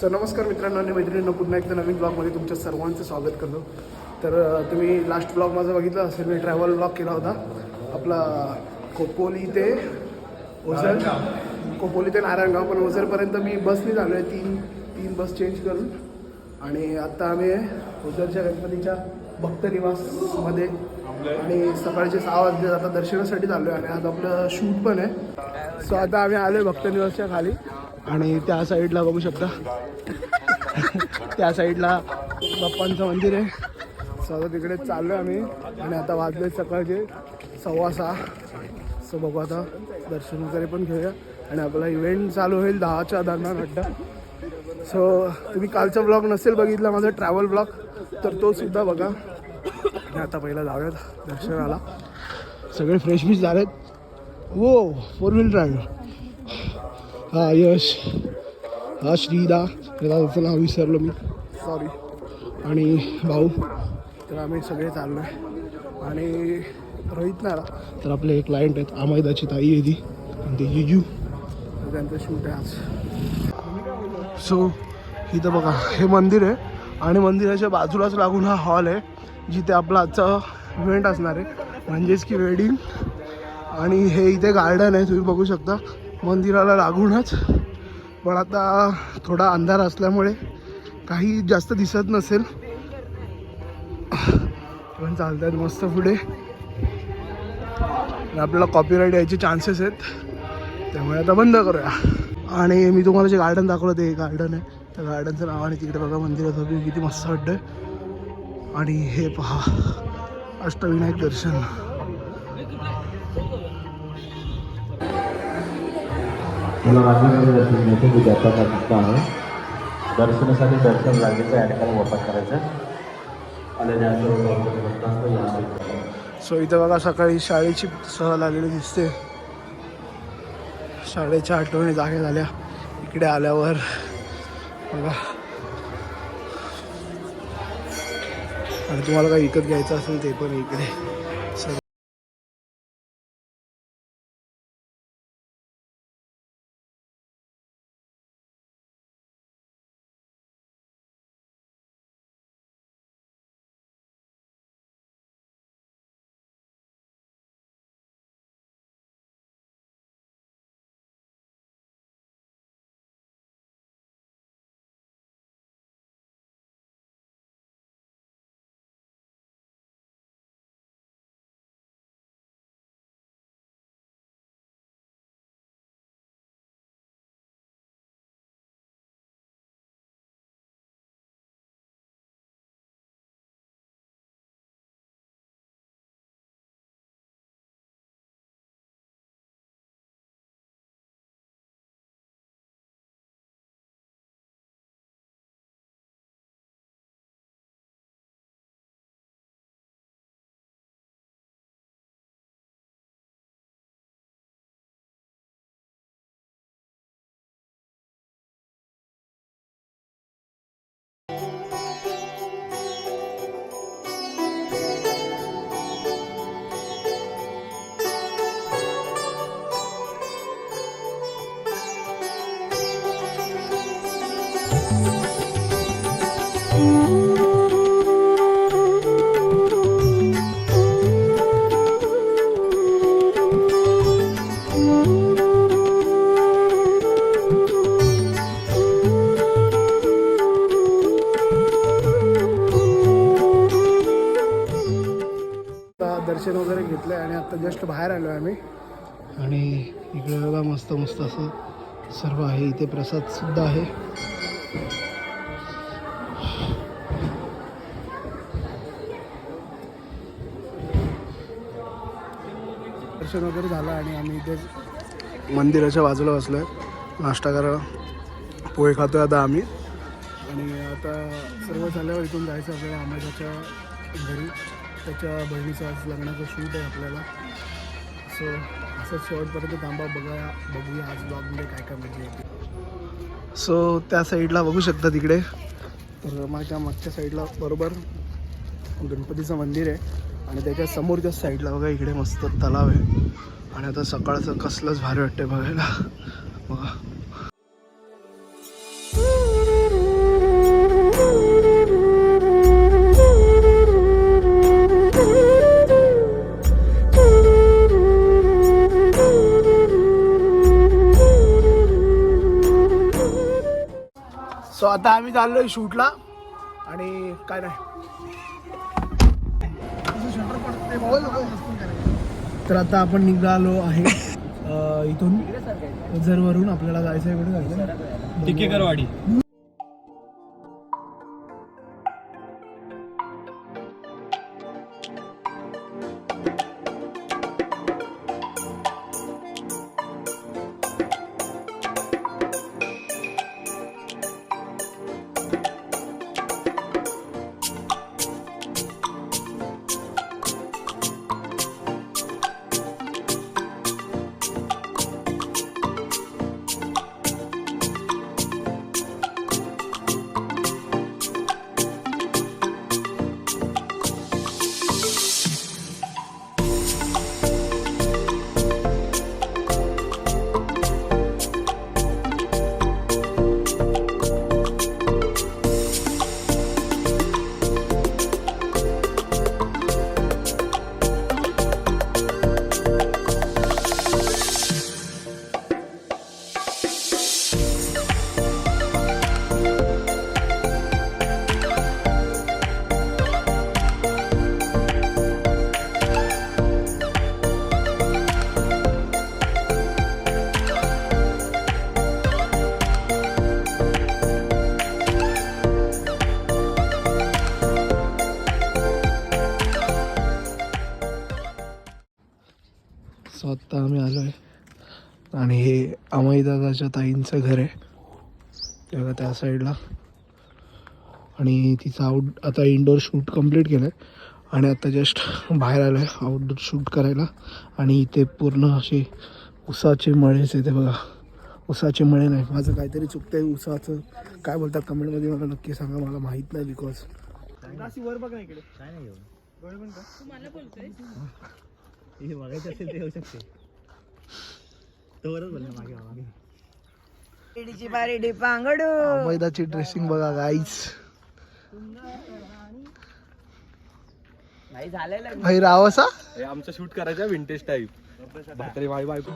So नमस्कार मित्रांनो आणि मैत्रिणींना पुन्हा एकदा नवीन ब्लॉगमध्ये तुमच्या सर्वांचं स्वागत करतो. तर तुम्ही लास्ट ब्लॉग माझा बघितला असेल मी ट्रॅव्हल ब्लॉग केला होता. आपला खोपोली ते ओझर खोपोली ते नारायणगाव. पण ओझरपर्यंत मी बसने झालो आहे तीन तीन बस चेंज करून. आणि आत्ता आम्ही ओझरच्या गणपतीच्या भक्त निवासमध्ये आणि सकाळचे सहा वाजले आता दर्शनासाठी चाललो आहे आणि आज आपलं शूट पण आहे. सो आता आम्ही आलो आहे भक्त निवासच्या खाली. आणि त्या साईडला बघू शकता. त्या साईडला बाप्पांचं मंदिर आहे. सगळं तिकडे चाललो आहे आम्ही. आणि आता वाजले सकाळचे सव्वा सहा. सो बघू आता दर्शन वगैरे पण घेऊया. आणि आपला इव्हेंट चालू होईल दहाच्या दरम्यान वाटतं. सो तुम्ही कालचा ब्लॉग नसेल बघितला माझा ट्रॅव्हल ब्लॉग तर तो सुद्धा बघा. आणि आता पहिला जाऊयात दर्शनाला. सगळे फ्रेश बीच झालेत. वो फोर व्हील ड्राईव्ह हा यश हा श्रीदा त्याला त्याचं नाव विसरलो मी. सॉरी आणि भाऊ तर आम्ही सगळे चाललो आहे आणि रोहित नाही तर आपले एक क्लायंट आहेत. अमैदाची ताई आहे ती. आणि ते जिजू. त्यांचं शूट आहे आज. सो इथं बघा हे मंदिर आहे. आणि मंदिराच्या बाजूलाच लागून हा हॉल आहे जिथे आपला आजचा इव्हेंट असणार आहे. म्हणजेच की वेडिंग आणि हे इथे गार्डन आहे तुम्ही बघू शकता. मंदिराला लागूनच. पण आता थोडा अंधार असल्यामुळे काही जास्त दिसत नसेल. पण चालतात मस्त पुढे. आपल्याला कॉपीराईट यायचे चान्सेस आहेत. त्यामुळे आता बंद करूया. आणि मी तुम्हाला जे गार्डन दाखवलं ते गार्डन आहे. त्या गार्डनचं नाव आणि तिकडे बघा मंदिराचं किती मस्त वाटतं आणि हे पहा अष्टविनायक दर्शन. मला राज्यामध्ये दर्शन घ्यायचं विद्यार्थ्यांचा दिसतो आहे. दर्शनासाठी दर्शन रांगेचं ॲड करून वापर करायचं आणि सो इथं बघा सकाळी शाळेची सहल आलेली दिसते. शाळेच्या आठवणी जागे झाल्या. इकडे आल्यावर बघा. आणि तुम्हाला काही विकत घ्यायचं असेल ते पण इकडे. दर्शन वगैरे घेतलं आणि आता जस्ट बाहेर आलो आहे आम्ही. आणि इकडे बघा मस्त मस्त असं सर्व आहे. इथे प्रसाद सुद्धा आहे. दर्शन वगैरे झालं आणि आम्ही इथे मंदिराच्या बाजूला बसलो आहे नाश्ता करायला पोहे खातोय आता आम्ही. आणि आता सर्व झाल्यावर इथून जायचं आपल्याला अमेझाच्या घरी. त्याच्या बहिणीचं आज लग्नाचं शूट आहे आपल्याला. सो असं शेवटपर्यंत थांबा बघा बघूया आज ब्लॉगमध्ये काय काय मजा येते. सो त्या साईडला बघू शकता तिकडे. तर माझ्या मागच्या साईडला बरोबर गणपतीचं मंदिर आहे. आणि त्याच्या समोरच्या साईडला बघा इकडे मस्त तलाव आहे. आणि आता सकाळचं कसलंच भारी वाटतं बघायला. बघा. आता आम्ही चाललोय शूटला. आणि काय नाही. तर आता आपण निघालो आहे इथून इथून. वरून आपल्याला जायचं आहे कुठे जायचं टिकेकरवाडी. आणि हे अमय दादाच्या ताईंचं घर आहे. तेव्हा त्या साईडला. आणि तिचं आउट आता इनडोअर शूट कंप्लीट केलं आहे आणि आता जस्ट बाहेर आलो आहे आउटडोर शूट करायला. आणि इथे पूर्ण असे उसाचे मळेच येते बघा. उसाचे मळे नाही. माझं काहीतरी चुकतं आहे उसाचं. काय बोलतात कमेंटमध्ये मला नक्की सांगा. मला माहीत नाही बिकॉज वर बघ नाही हे बघायचं असेल ते येऊ शकते. तोवरच बोलला मागे मागे. रेडीची पांगडू. मैदाची ड्रेसिंग बघा गाईच नाही झालेलं भाई रावसा हे आमचं शूट करायचं विंटेज टाईप बाई बायको.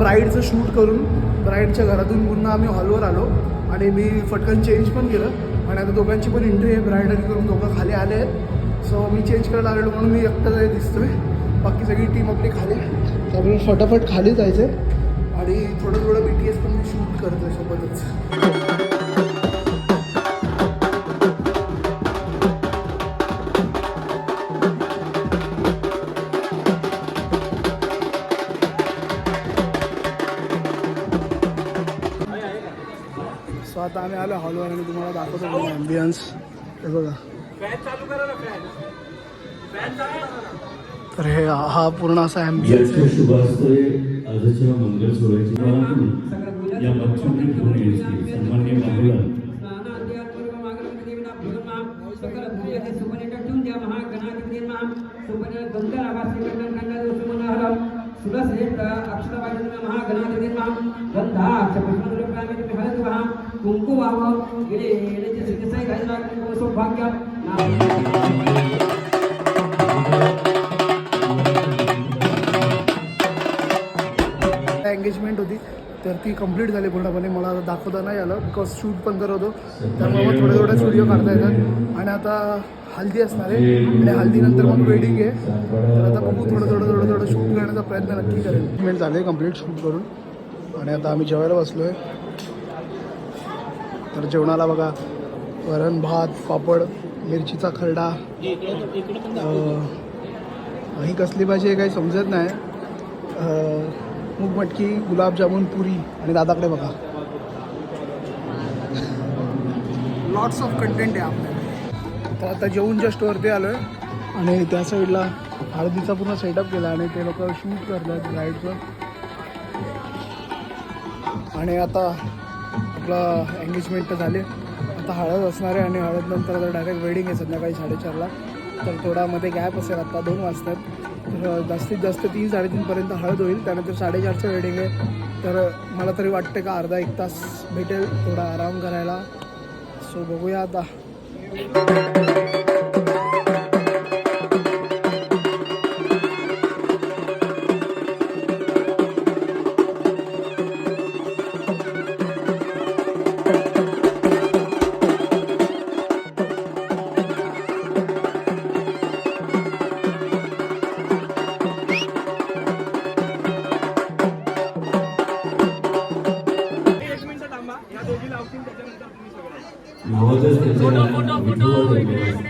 ब्राईडचं शूट करून ब्राईडच्या घरातून पुन्हा आम्ही हॉलवर आलो आणि मी फटकन चेंज पण केलं. आणि आता दोघांची पण एंट्री आहे ब्राईड आणि करून दोघं खाली आले आहेत. सो मी चेंज करायला आलेलो म्हणून मी एकटा जाय दिसतोय. बाकी सगळी टीम आपली खाली त्यामुळे फटाफट खाली जायचं आहे आणि थोडं थोडं बी टी एस पण मी शूट करतोय सोबतच. आता आम्ही आलो हॉलवर आणि तुम्हाला दाखवतो ॲम्बियन्स हे बघा. तर हे हा पूर्ण असा ॲम्बियन्स शुभास्त्रे आजच्या मंगल कुंकू व्हावं गेले सौभाग्य. एंगेजमेंट होती तर ती कंप्लीट झाली पूर्णपणे. मला आता दाखवता नाही आलं बिकॉज शूट पण करत होतो. त्यामुळे मग थोडे स्टुडिओ व्हिडिओ काढता येतात. आणि आता हल्दी असणार आहे. आणि हल्दीनंतर मग वेडिंग आहे. तर आता बघू थोडं थोडं थोडं थोडं शूट करण्याचा प्रयत्न नक्की करेल एंगेजमेंट झाले कंप्लीट शूट करून. आणि आता आम्ही जेवायला बसलो आहे तर जेवणाला बघा वरण भात पापड मिरचीचा खरडा. ही कसली भाजी काही समजत नाही. मूग मटकी गुलाबजामुन पुरी आणि दादाकडे बघा. लॉट्स ऑफ कंटेंट आहे आपल्याकडे. तर आता जेवून जस्ट वरती आलो आहे आणि त्या साईडला हळदीचा पूर्ण सेटअप केला आणि ते लोक शूट करतात राईडचं आणि आता आपलं एंगेजमेंट तर झाले. आता हळद असणार आहे आणि हळद नंतर आता डायरेक्ट वेडिंग आहे संध्याकाळी साडेचारला. तर थोडामध्ये गॅप असेल आता दोन वाजतात. तर जास्तीत जास्त तीन साडेतीनपर्यंत हळद होईल. त्यानंतर साडेचारचं वेडिंग आहे. तर मला तरी वाटतं का अर्धा एक तास भेटेल. थोडा आराम करायला. सो बघूया आता.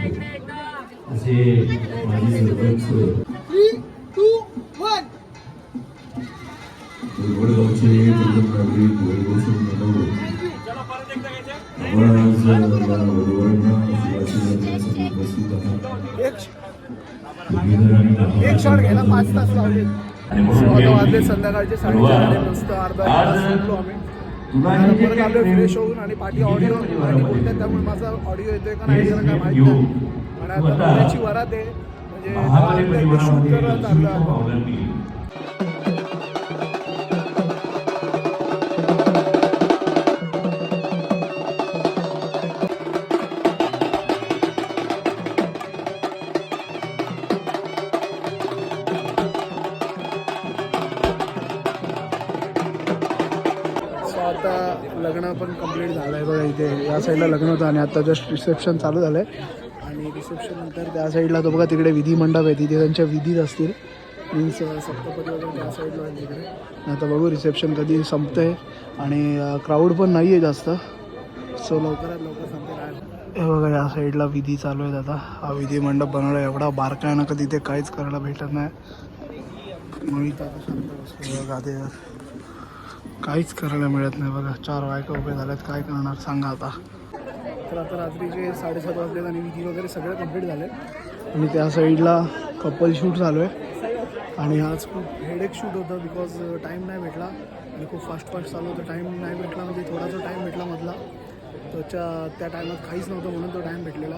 असे माझी सरपंच वडगावचे वैभवसिंग मनोरे आपण आज देण्यासाठी उपस्थित आहात एक शॉट घ्यायला पाच तास लावले वाजले संध्याकाळचे साडेचार मस्त अर्धा तास आम्ही. तुला फ्रेश होऊन आणि पाठी ऑडिओ आणि बोलतात त्यामुळे माझा ऑडिओ येतोय का नाही येतोय काय माहीत. नाही. आता वरात आहे म्हणजे शूट आता लग्न पण कंप्लीट झालं आहे बघा इथे. या साईडला लग्न होतं आणि आता जस्ट रिसेप्शन चालू झालं आहे आणि रिसेप्शन नंतर त्या साईडला तो बघा तिकडे विधी मंडप आहे तिथे त्यांच्या विधीत असतील. मीन्स सप्तपदी वगैरे त्या साईडला आहे तिकडे आता बघू रिसेप्शन कधी संपतंय. आणि क्राऊड पण नाही आहे जास्त. सो लवकरात लवकर संपते हे बघा या साईडला विधी चालू आहे आता. हा विधी मंडप बनवला एवढा बारका आहे ना का तिथे काहीच करायला भेटत नाही. मोहित आता शांत बघा ते काहीच करायला मिळत नाही बघा. चार बायका उभे झाल्यात काय करणार सांगा आता. तर आता रात्रीचे साडेसात वाजलेत आणि विधी वगैरे सगळं कंप्लीट झाले आणि त्या साईडला कपल शूट चालू आहे. आणि आज खूप हेडेक शूट होतं बिकॉज टाईम नाही भेटला. आणि खूप फास्ट फास्ट चालू होतं. टाईम नाही भेटला म्हणजे थोडासा टाईम भेटला मधला. त्याच्या त्या टायमात काहीच नव्हतं म्हणून तो टाईम भेटलेला.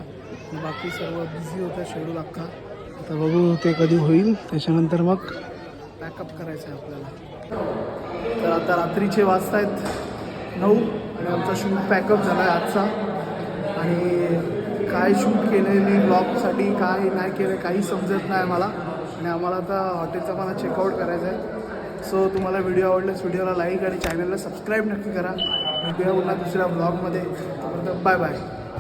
बाकी सर्व बिझी होतं शेड्यूल अख्खा. आता बघू ते कधी होईल. त्याच्यानंतर मग पॅकअप करायचं आहे आपल्याला. तर आता रात्रीचे वाजता आहेत नऊ आणि आमचा शूट पॅकअप झाला आहे आजचा. आणि काय शूट केलेली ब्लॉगसाठी काय नाही केलं काही समजत नाही मला आणि आम्हाला आता हॉटेलचा मला चेकआउट करायचं आहे. सो तुम्हाला व्हिडिओ आवडल्यास व्हिडिओला लाईक आणि चॅनलला सबस्क्राईब नक्की करा. भेटूया पुन्हा दुसऱ्या ब्लॉगमध्ये बाय बाय